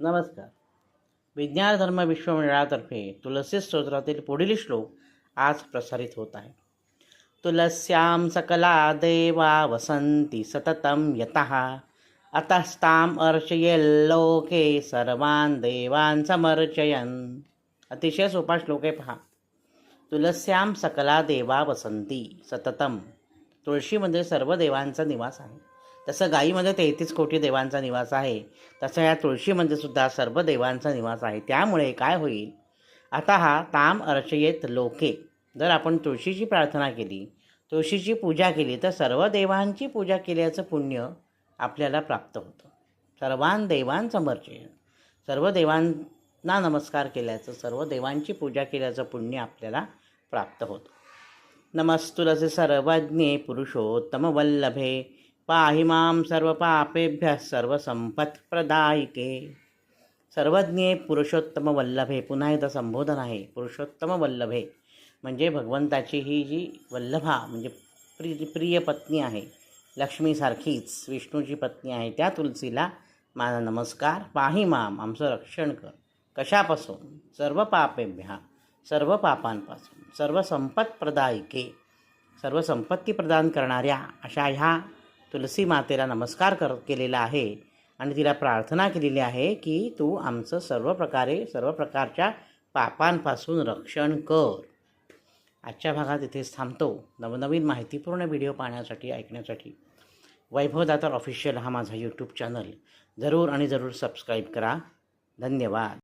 नमस्कार. विज्ञान धर्म विश्वमंडळातर्फे तुलसी स्तोत्रातील पुढील श्लोक आज प्रसारित होत आहे. तुलस्यां सकला देवा वसंती सततं यतः अतस्ताम अर्चयेल्लोके सर्वान् देवान् अतिशय सोपा श्लोक आहे पहा. तुलस्याम सकला देवा वसंती सततम तुळशीमध्ये सर्व देवांचा निवास आहे. तसं गायीमध्ये तेहतीस कोटी देवांचा निवास आहे. तसं या तुळशीमध्ये सुद्धा सर्व देवांचा निवास आहे. त्यामुळे काय होईल? आता हा ताम अर्चयेत लोके. जर आपण तुळशीची प्रार्थना केली तुळशीची पूजा केली तर सर्व देवांची पूजा केल्याचं पुण्य आपल्याला प्राप्त होतं. सर्वान देवांचं सर्व देवांना नमस्कार केल्याचं सर्व देवांची पूजा केल्याचं पुण्य आपल्याला प्राप्त होतं. नमस्तुलसे सर्वज्ञे पुरुषोत्तमवल्लभे. पाहि मां सर्वपापेभ्यः सर्वसंपत्प्रदायिके सर्वज्ञे पुरुषोत्तम वल्लभे पुन्हा एकदा संबोधन आहे पुरुषोत्तम वल्लभे म्हणजे भगवंताची ही जी वल्लभा म्हणजे प्रि प्रिय पत्नी आहे लक्ष्मीसारखीच विष्णूची पत्नी आहे त्या तुलसीला माझा नमस्कार. पाही माम आमचं रक्षण कर. कशापासून? सर्व पापेभ्या सर्व पापांपासून सर्व संपत्प्रदायिके सर्व संपत्ती प्रदान करणाऱ्या अशा ह्या तुलसी मातेला नमस्कार कर केलेला आहे. आणि तिला प्रार्थना केलेली आहे की तू आमचं सर्व प्रकारे सर्व प्रकारच्या पापांपासून रक्षण कर. आजच्या भागात इथेच थांबतो. नवनवीन माहितीपूर्ण व्हिडिओ पाहण्यासाठी ऐकण्यासाठी वैभव दातार ऑफिशियल हा माझा यूट्यूब चॅनल जरूर आणि जरूर सबस्क्राईब करा. धन्यवाद.